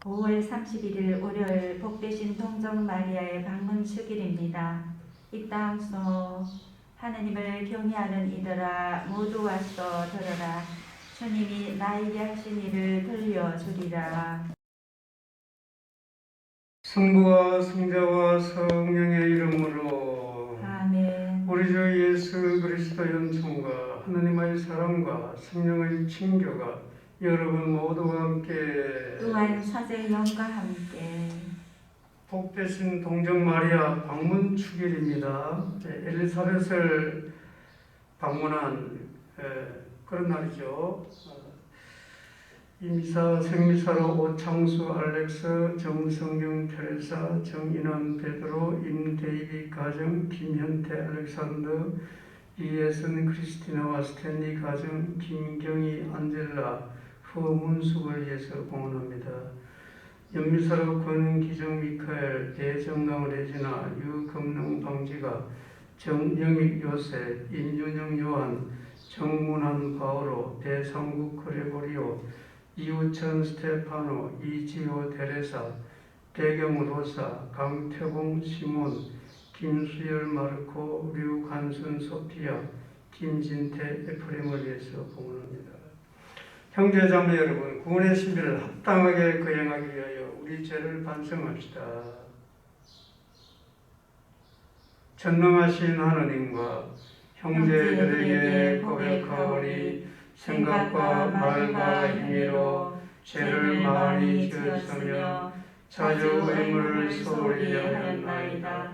5월 31일 월요일 복되신 동정 마리아의 방문 축일입니다. 입당소 하느님을 경외하는 이들아 모두 와서 들어라. 주님이 나에게 하신 일을 들려주리라. 성부와 성자와 성령의 이름으로. 아멘. 우리 주 예수 그리스도 연총과 하나님의 사랑과 성령의 친교가 여러분 모두와 함께 또한 사제 영과 함께 복되신 동정 마리아 방문 축일입니다. 네, 엘리사벳을 방문한 에, 그런 날이죠. 어, 이 미사 생미사로 오창수 알렉스 정성경 테레사 정인환 베드로 임데이비 가정 김현태 알렉산더 이예선 크리스티나와 스탠리 가정 김경희 안젤라 허문숙을 위해서 공헌합니다. 연미사로 권기정 미카엘 대정강 레지나 유금능 방지가 정영익 요셉 임윤영 요한 정문환 바오로 대상국 그레고리오 이우천 스테파노 이지호 테레사 대경 로사 강태봉 시몬 김수열 마르코 류간순 소피아 김진태 에프레임을 위해서 공헌합니다. 형제자매 여러분, 구원의 신비를 합당하게 거행하기 위하여 우리 죄를 반성합시다. 전능하신 하나님과 형제들에게 고백하오니 생각과 말과 행위로 죄를 많이 지었으며 자주 의무를 소홀히 하였나이다.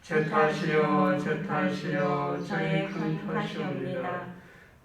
제 탓이요, 제 탓이요, 저의 큰 탓이옵니다.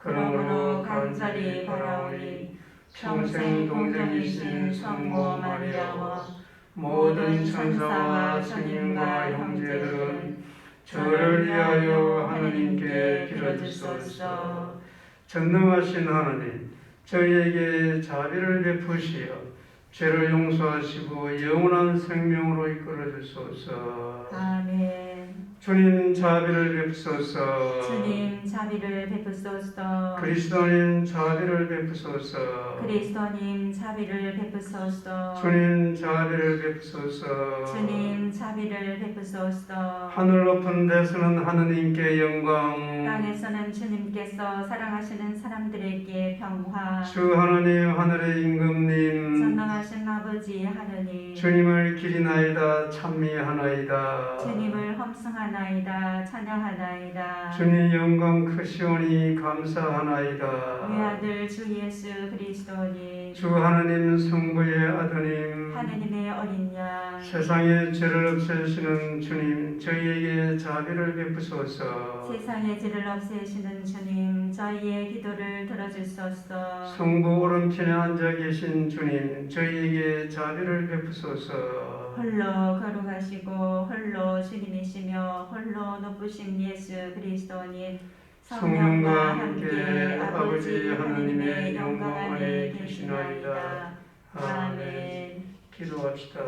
그러므로 간절히 바라오니 평생 동정이신 성모 마리아와 모든 천사와 스님과 형제들은 저를 위하여 하나님께 빌어주소서. 전능하신 하나님, 저희에게 자비를 베푸시어 죄를 용서하시고 영원한 생명으로 이끌어 주소서. 아멘 주님 자비를 베푸소서. 주님 자비를 베푸소서 그리스도님 자비를 베푸소서. 그리스도님 자비를 베푸소서 주님 자비를 베푸소서. 주님 자비를 베푸소서 하늘 높은 데서는 하느님께 영광. 땅에서는 주님께서 사랑하시는 사람들에게 평화 주 하나님 하늘의 임금님. 전능하 신 아버지 하느님 주님을 기리나이다 찬미하나이다. 주님을 험승하나이다 찬양하나이다 주님 영광 크시오니 감사하나이다. 외아들 주 예수 그리스도님 주 하나님 성부의 아드님. 하느님의 어린 양 세상의 죄를 없애시는 주님 저희에게 자비를 베푸소서. 세상의 죄를 없애시는 주님 저희의 기도를 들어주소서 성부 오른편에 앉아 계신 주님 저희 에게 자비를 베푸소서. 홀로 거룩하시고 홀로 주님이시며 홀로 높으신 예수 그리스도님 성령과 함께 아버지 하나님의 영광 안에 계시나이다. 아멘. 기도합시다.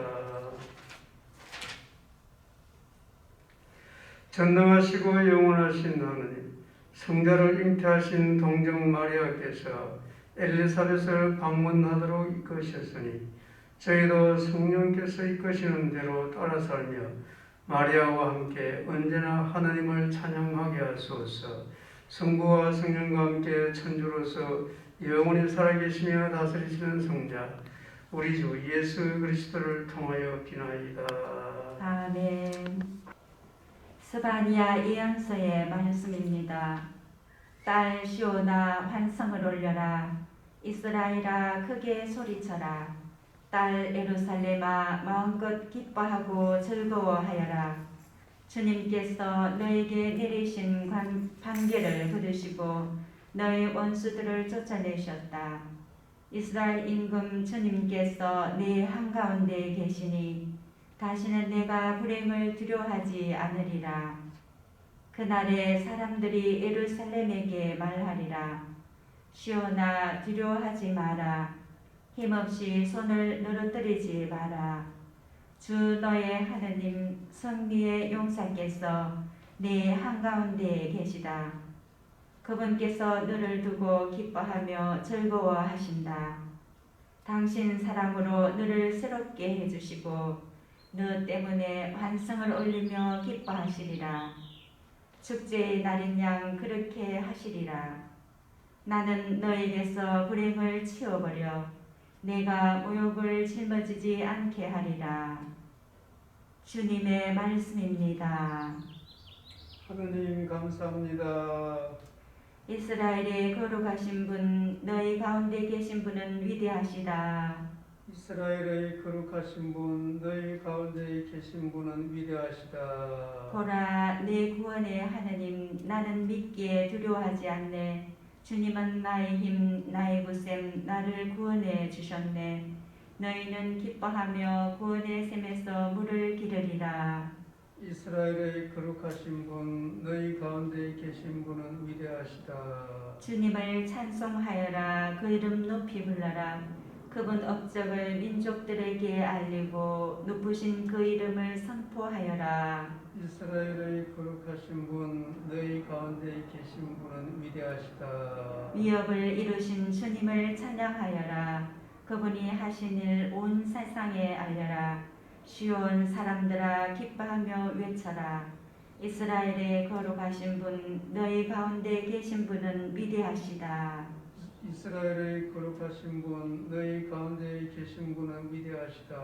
전능하시고 영원하신 하나님, 성자를 잉태하신 동정 마리아께서 엘리사벳을 방문하도록 이끄셨으니 저희도 성령께서 이끄시는 대로 따라 살며 마리아와 함께 언제나 하나님을 찬양하게 하소서. 성부와 성령과 함께 천주로서 영원히 살아계시며 다스리시는 성자 우리 주 예수 그리스도를 통하여 비나이다. 아멘. 스바니아 예언서의 말씀입니다. 딸 시오나 환성을 올려라. 이스라엘아 크게 소리쳐라. 딸 에루살렘아 마음껏 기뻐하고 즐거워하여라. 주님께서 너에게 내리신 관, 판결을 부르시고 너의 원수들을 쫓아내셨다. 이스라엘 임금 주님께서 내 한가운데 계시니 다시는 내가 불행을 두려워하지 않으리라. 그날에 사람들이 예루살렘에게 말하리라. 시온아 두려워하지 마라. 힘없이 손을 늘어뜨리지 마라. 주 너의 하느님 성리의 용사께서 내 한가운데에 계시다. 그분께서 너를 두고 기뻐하며 즐거워하신다. 당신 사랑으로 너를 새롭게 해주시고 너 때문에 환성을 올리며 기뻐하시리라. 축제의 날인 양 그렇게 하시리라. 나는 너에게서 불행을 치워버려 내가 모욕을 짊어지지 않게 하리라. 주님의 말씀입니다. 하느님 감사합니다. 이스라엘의 거룩하신 분, 너희 가운데 계신 분은 위대하시다. 이스라엘의 거룩하신 분, 너희 가운데 계신 분은 위대하시다. 보라, 내 구원의 하느님, 나는 믿기에 두려워하지 않네. 주님은 나의 힘, 나의 구셈, 나를 구원해 주셨네. 너희는 기뻐하며 구원의 샘에서 물을 기르리라. 이스라엘의 거룩하신 분, 너희 가운데 계신 분은 위대하시다. 주님을 찬송하여라. 그 이름 높이 불러라. 그분 업적을 민족들에게 알리고 높으신 그 이름을 선포하여라. 이스라엘의 거룩하신 분, 너희 가운데 계신 분은 위대하시다. 위협을 이루신 주님을 찬양하여라. 그분이 하신 일 온 세상에 알려라. 시온 사람들아 기뻐하며 외쳐라. 이스라엘의 거룩하신 분 너희 가운데 계신 분은 위대하시다. 이스라엘의 거룩하신 분, 너희 가운데 계신 분은 위대하시다.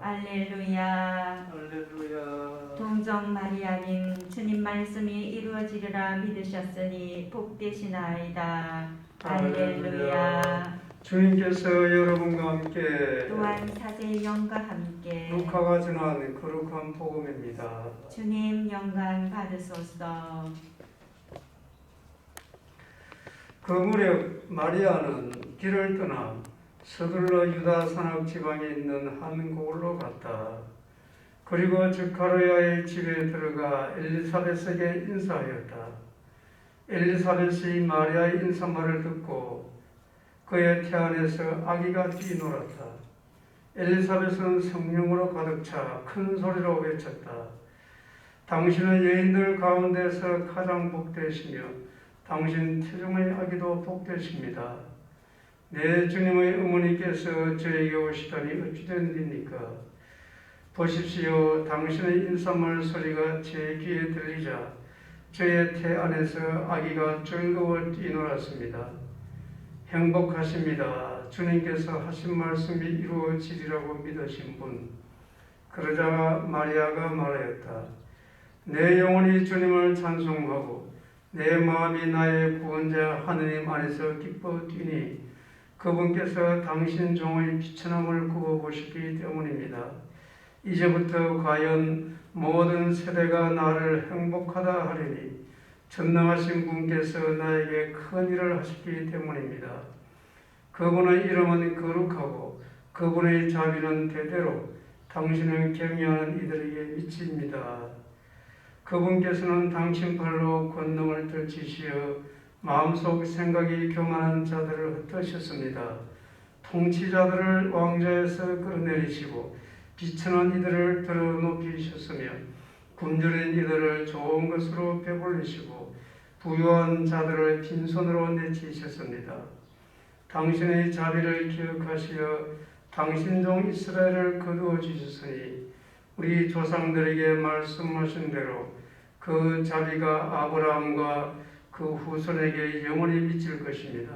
알렐루야. 할렐루야. 동정 마리아님 주님 말씀이 이루어지리라 믿으셨으니 복되시나이다. 알렐루야. 주님께서 여러분과 함께 또한 사제의 영과 함께 루카가 전한 거룩한 복음입니다. 주님 영광 받으소서. 그 무렵 마리아는 길을 떠나 서둘러 유다 산악 지방에 있는 한 고을로 갔다. 그리고 즉가로야의 집에 들어가 엘리사벳에게 인사하였다. 엘리사벳이 마리아의 인사말을 듣고 그의 태 안에서 아기가 뛰놀았다. 엘리사벳은 성령으로 가득 차 큰 소리로 외쳤다. 당신은 여인들 가운데서 가장 복되시며 당신 태중의 아기도 복되십니다. 내 주님의 어머니께서 저에게 오시다니 어찌된 일입니까? 보십시오. 당신의 인사말 소리가 제 귀에 들리자 저의 태 안에서 아기가 즐거워 뛰놀았습니다. 행복하십니다. 주님께서 하신 말씀이 이루어지리라고 믿으신 분. 그러자 마리아가 말하였다. 내 영혼이 주님을 찬송하고 내 마음이 나의 구원자 하느님 안에서 기뻐 뛰니 그분께서 당신 종의 비천함을 굽어보시기 때문입니다. 이제부터 과연 모든 세대가 나를 행복하다 하리니 전능하신 분께서 나에게 큰 일을 하시기 때문입니다. 그분의 이름은 거룩하고 그분의 자비는 대대로 당신을 경외하는 이들에게 미칩니다. 그분께서는 당신 팔로 권능을 들치시어 마음속 생각이 교만한 자들을 흩으셨습니다. 통치자들을 왕좌에서 끌어내리시고 비천한 이들을 들어 높이셨으며 굶주린 이들을 좋은 것으로 배불리시고 부유한 자들을 빈손으로 내치셨습니다. 당신의 자비를 기억하시어 당신 종 이스라엘을 거두어 주셨으니 우리 조상들에게 말씀하신 대로 그 자비가 아브라함과 그 후손에게 영원히 미칠 것입니다.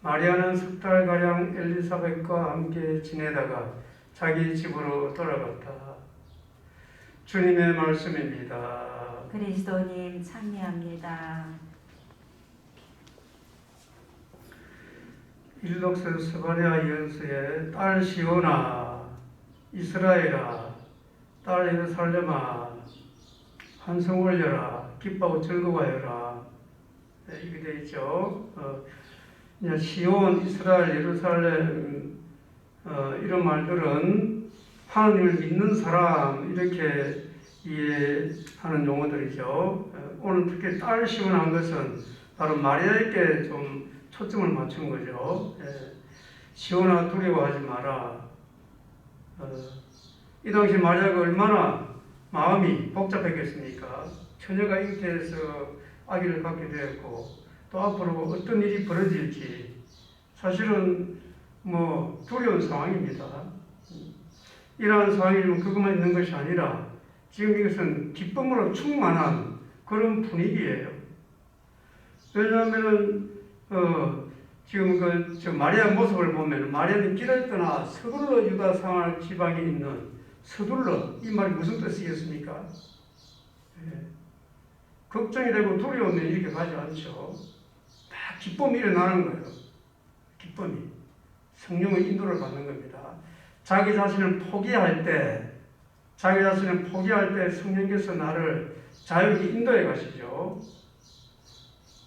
마리아는 석 달가량 엘리사벳과 함께 지내다가 자기 집으로 돌아갔다. 주님의 말씀입니다. 그리스도님 찬미합니다. 일록스 스바리아 연수의 딸 시오나 이스라엘아 딸 예루살렘아 한성 올려라 기뻐하고 즐거워하여라 네, 이렇게 되어 있죠. 어, 시온 이스라엘 예루살렘 어, 이런 말들은 하나님을 믿는 사람 이렇게 이해하는 용어들이죠. 어, 오늘 특히 딸 시온한 것은 바로 마리아에게 좀 초점을 맞춘 거죠. 예. 시온아 두려워하지 마라. 어, 이 당시 마리아가 얼마나 마음이 복잡했겠습니까? 처녀가 잉태해서 아기를 갖게 되었고 또 앞으로 어떤 일이 벌어질지 사실은 뭐 두려운 상황입니다. 이러한 상황이면 그것만 있는 것이 아니라 지금 이것은 기쁨으로 충만한 그런 분위기예요. 왜냐하면은 어, 지금 그 저 마리아 모습을 보면 마리아는 길을 떠나 서둘러 유다 상할 지방에 있는 서둘러 이 말이 무슨 뜻이겠습니까? 예. 걱정이 되고 두려움이 이렇게 가지 않죠. 다 기쁨이 일어나는 거예요. 기쁨이 성령의 인도를 받는 겁니다. 자기 자신을 포기할 때, 자기 자신을 포기할 때 성령께서 나를 자유롭게 인도해 가시죠.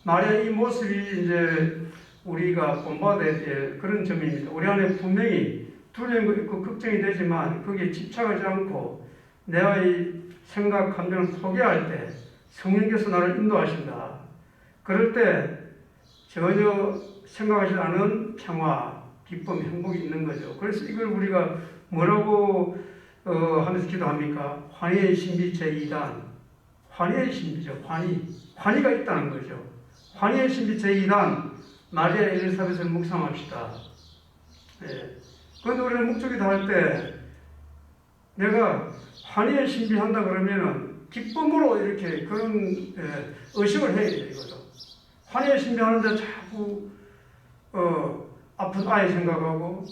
마리아 이 모습이 이제 우리가 본받아야 될 그런 점입니다. 우리 안에 분명히 두려움이 있고 걱정이 되지만 거기에 집착하지 않고 내의 생각, 감정을 포기할 때 성령께서 나를 인도하신다. 그럴 때 전혀 생각하지 않은 평화, 기쁨, 행복이 있는 거죠. 그래서 이걸 우리가 뭐라고 어, 하면서 기도합니까? 환희의 신비 제2단. 환희의 신비죠. 환희. 환희가 있다는 거죠. 환희의 신비 제2단. 마리아 엘리사벳을 묵상합시다. 예. 그런데 우리는 묵주기도 할때 내가 환희의 신비 한다 그러면은 기쁨으로 이렇게 그런 예, 의식을 해야 돼요, 이거도. 환희의 신비 하는데 자꾸 어, 아픈 아이 생각하고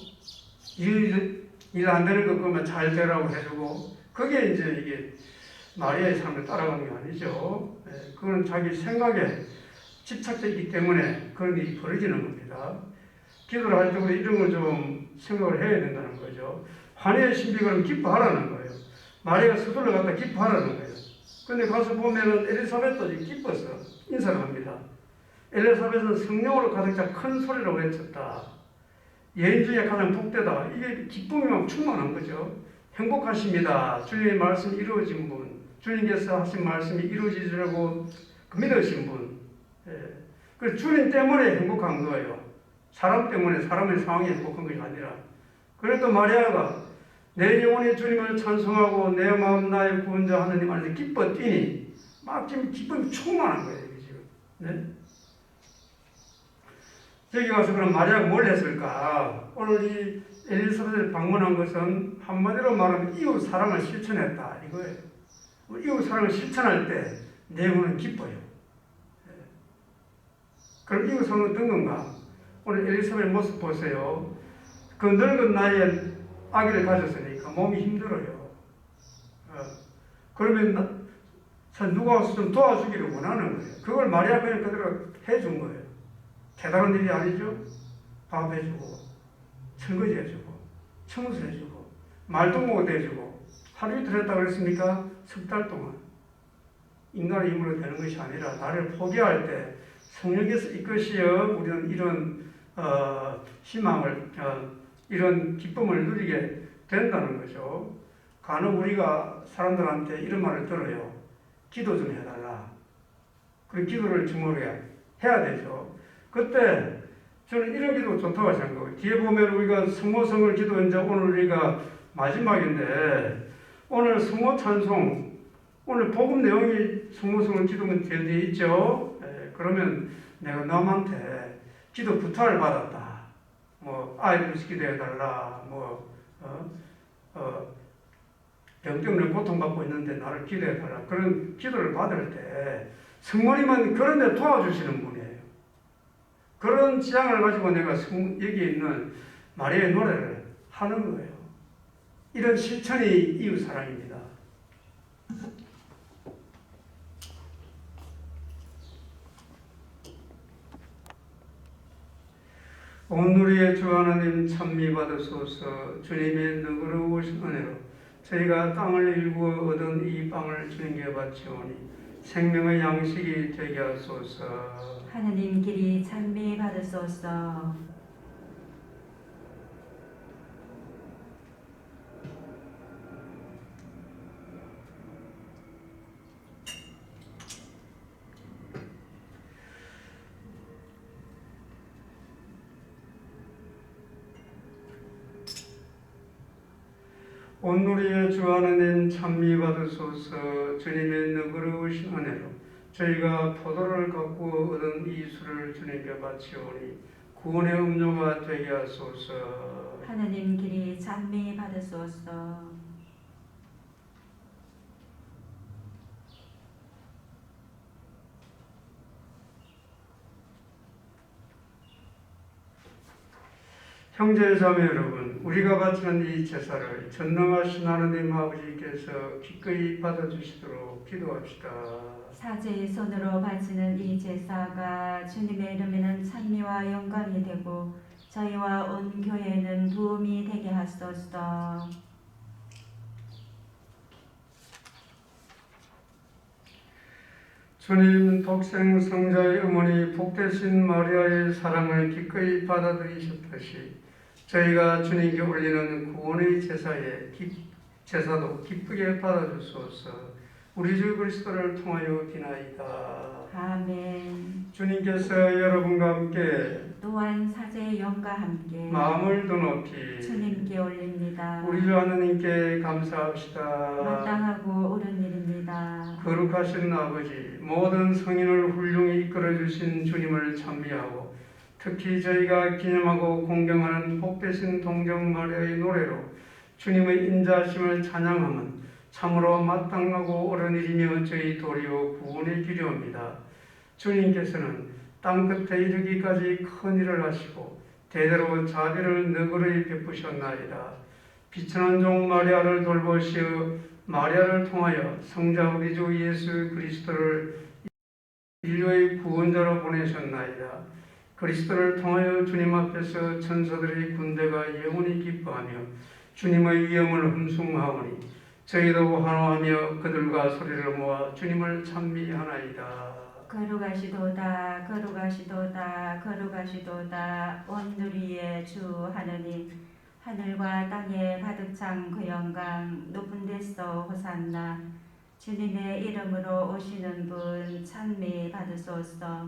일안 되는 거 그러면 잘 되라고 해주고 그게 이제 이게 마리아의 삶을 따라가는 게 아니죠. 예, 그건 자기 생각에 집착되어 있기 때문에 그런 일이 벌어지는 겁니다. 기도를 할때 우리 이런 걸 좀 생각을 해야 된다는 거죠. 환희의 신비가 기뻐하라는 거예요. 마리아가 서둘러 갔다 기뻐하라는 거예요. 근데 가서 보면은 엘리사벳도 기뻤어. 인사를 합니다. 엘리사벳은 성령으로 가득 차 큰 소리로 외쳤다. 여인 중에 가장 복되다. 이게 기쁨이 막 충만한 거죠. 행복하십니다. 주님의 말씀이 이루어진 분. 주님께서 하신 말씀이 이루어지려고 믿으신 분. 예. 그 주님 때문에 행복한 거예요. 사람 때문에 사람의 상황이 행복한 것이 아니라. 그래도 마리아가 내 영혼이 주님을 찬송하고 내 마음 나의 구원자 하나님 안에서 기뻐 뛰니 막 지금 기쁨이 충만한 거예요. 지금. 네? 저기 가서 그럼 마리아가 뭘 했을까? 오늘 이 엘리사벳을 방문한 것은 한마디로 말하면 이웃 사랑을 실천했다 이거예요. 이웃 사랑을 실천할 때 내용은 기뻐요. 예. 그럼 이웃 사랑은 어떤 건가? 오늘 엘리사벳 모습 보세요. 그 늙은 나이에 아기를 가졌으니까 몸이 힘들어요. 어. 그러면 누가 와서 좀 도와주기를 원하는 거예요. 그걸 마리아 그냥 그대로 해준 거예요. 대단한 일이 아니죠. 밥 해주고, 설거지 해주고, 청소해주고, 말동무가 해주고, 하루 이틀 했다고 그랬습니까? 석 달 동안. 인간의 힘으로 되는 것이 아니라 나를 포기할 때 성령께서 이것이여 우리는 이런 어, 희망을 어, 이런 기쁨을 누리게 된다는 거죠. 간혹 우리가 사람들한테 이런 말을 들어요. 기도 좀 해달라. 그 기도를 주물게 해야 되죠. 그때 저는 이런 기도 좋다고 생각해요. 뒤에 보면 우리가 성모성을 기도 이제 오늘 우리가 마지막인데 오늘 성모 찬송 오늘 복음 내용이 성모성을 기도문 뒤에 있죠. 예, 그러면 내가 남한테 기도 부탁을 받았다. 뭐 아이들 기도해 달라. 뭐 어, 어, 병 때문에 고통받고 있는데 나를 기도해 달라. 그런 기도를 받을 때 성모님은 그런 데 도와주시는 분이에요. 그런 지향을 가지고 내가 성, 여기 있는 마리아의 노래를 하는 거예요. 이런 실천이 이웃 사랑입니다. 오늘의 주 하나님 찬미 받으소서 주님의 너그러우신 은혜로 저희가 땅을 일구어 얻은 이 빵을 주님께 바치오니 생명의 양식이 되게 하소서 하나님 길이 찬미 받으소서. 온누리의 주 하나님 찬미 받으소서 주님의 너그러우신 은혜로 저희가 포도를 갖고 얻은 이 술을 주님께 바치오니 구원의 음료가 되게 하소서. 하나님 길이 찬미 받으소서. 형제 자매 여러분, 우리가 바치는 이 제사를 전능하신 하나님 아버지께서 기꺼이 받아주시도록 기도합시다. 사제의 손으로 바치는 이 제사가 주님의 이름에는 찬미와 영광이 되고 저희와 온 교회는 도움이 되게 하소서. 주님 독생 성자의 어머니 복되신 마리아의 사랑을 기꺼이 받아들이셨듯이 저희가 주님께 올리는 구원의 제사에 기, 제사도 기쁘게 받아주소서. 우리 주 그리스도를 통하여 비나이다. 아멘. 주님께서 여러분과 함께 또한 사제의 영과 함께 마음을 더 높이 주님께 올립니다. 우리 주 하나님께 감사합시다. 마땅하고 옳은 일입니다. 거룩하신 아버지, 모든 성인을 훌륭히 이끌어 주신 주님을 찬미하고 특히 저희가 기념하고 공경하는 복되신 동정 마리아의 노래로 주님의 인자하심을 찬양함은 참으로 마땅하고 옳은 일이며 저희 도리어 구원의 길이옵니다. 주님께서는 땅 끝에 이르기까지 큰 일을 하시고 대대로 자비를 너그러이 베푸셨나이다. 비천한 종 마리아를 돌보시어 마리아를 통하여 성자 우리 주 예수 그리스도를 인류의 구원자로 보내셨나이다. 그리스도를 통하여 주님 앞에서 천사들의 군대가 영원히 기뻐하며 주님의 위엄을 흠숭하오니 저희도 환호하며 그들과 소리를 모아 주님을 찬미하나이다. 거룩하시도다 거룩하시도다 거룩하시도다. 온누리의 주 하느님 하늘과 땅에 가득 찬 그 영광 높은 데서 호산나. 주님의 이름으로 오시는 분 찬미 받으소서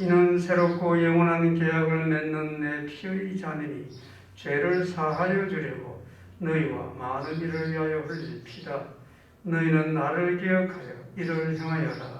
이는 새롭고 영원한 계약을 맺는 내 피의 잔이니 죄를 사하여 주려고 너희와 많은 일을 위하여 흘릴 피다. 너희는 나를 기억하여 이를 행하여라.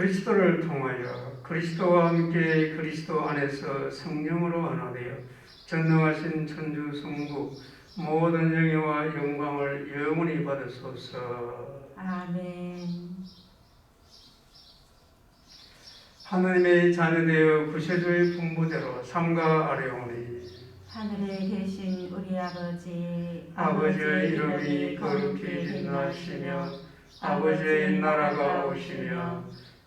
그리스도를 통하여 그리스도와 함께 그리스도 안에서 성령으로 하나되어 전능하신 천주 성부 모든 영예와 영광을 영원히 받으소서. 아멘. 하나님의 자녀되어 구세주의 분부대로 삼가 아뢰오니 하늘에 계신 우리 아버지, 아버지의 이름이 거룩히 빛나시며 아버지의 나라가 오시며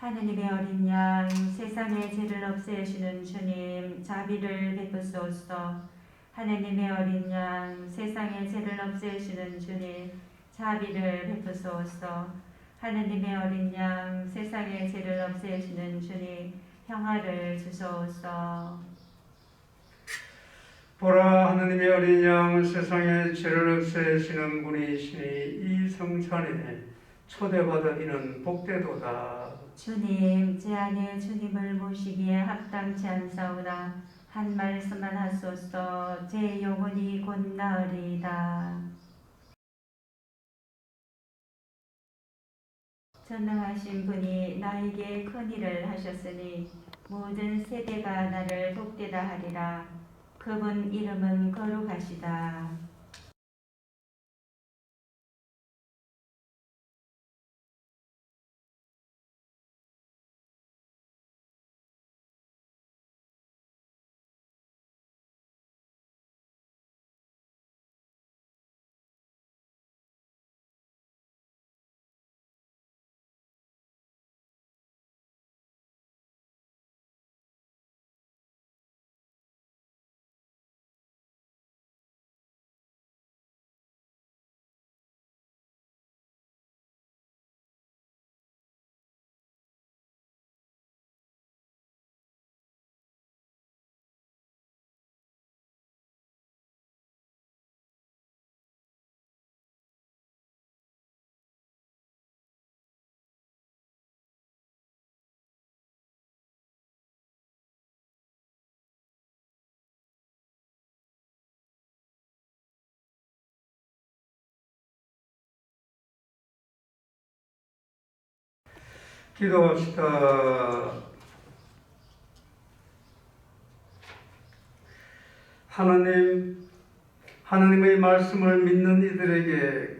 하느님의 어린 양 세상의 죄를 없애시는 주님 자비를 베푸소서. 하느님의 어린 양 세상의 죄를 없애시는 주님 자비를 베푸소서. 하느님의 어린 양 세상의 죄를 없애시는 주님 평화를 주소서. 보라 하느님의 어린 양 세상의 죄를 없애시는 분이시니 이 성찬에 초대받은 이는 복되도다 주님, 제 안에 주님을 모시기에 합당치 않사오나 한 말씀만 하소서 제 영혼이 곧 나으리이다. 전능하신 분이 나에게 큰 일을 하셨으니 모든 세대가 나를 복되다 하리라. 그분 이름은 거룩하시다. 기도합시다. 하나님, 하나님의 말씀을 믿는 이들에게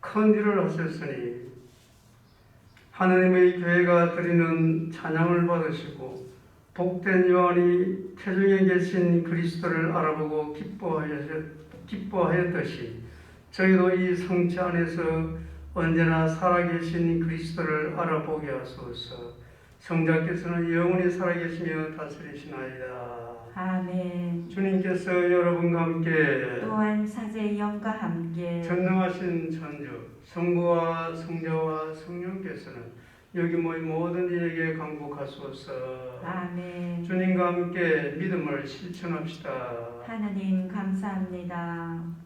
큰 일을 하셨으니 하나님의 교회가 드리는 찬양을 받으시고 복된 요한이 태중에 계신 그리스도를 알아보고 기뻐하였- 기뻐하였듯이 저희도 이 성체 안에서 언제나 살아계신 그리스도를 알아보게 하소서. 성자께서는 영원히 살아계시며 다스리시나이다. 아멘. 주님께서 여러분과 함께 또한 사제의 영과 함께 전능하신 천주 성부와 성자와 성령께서는 여기 모인 모든 이에게 강복하소서. 아멘. 주님과 함께 믿음을 실천합시다. 하느님 감사합니다.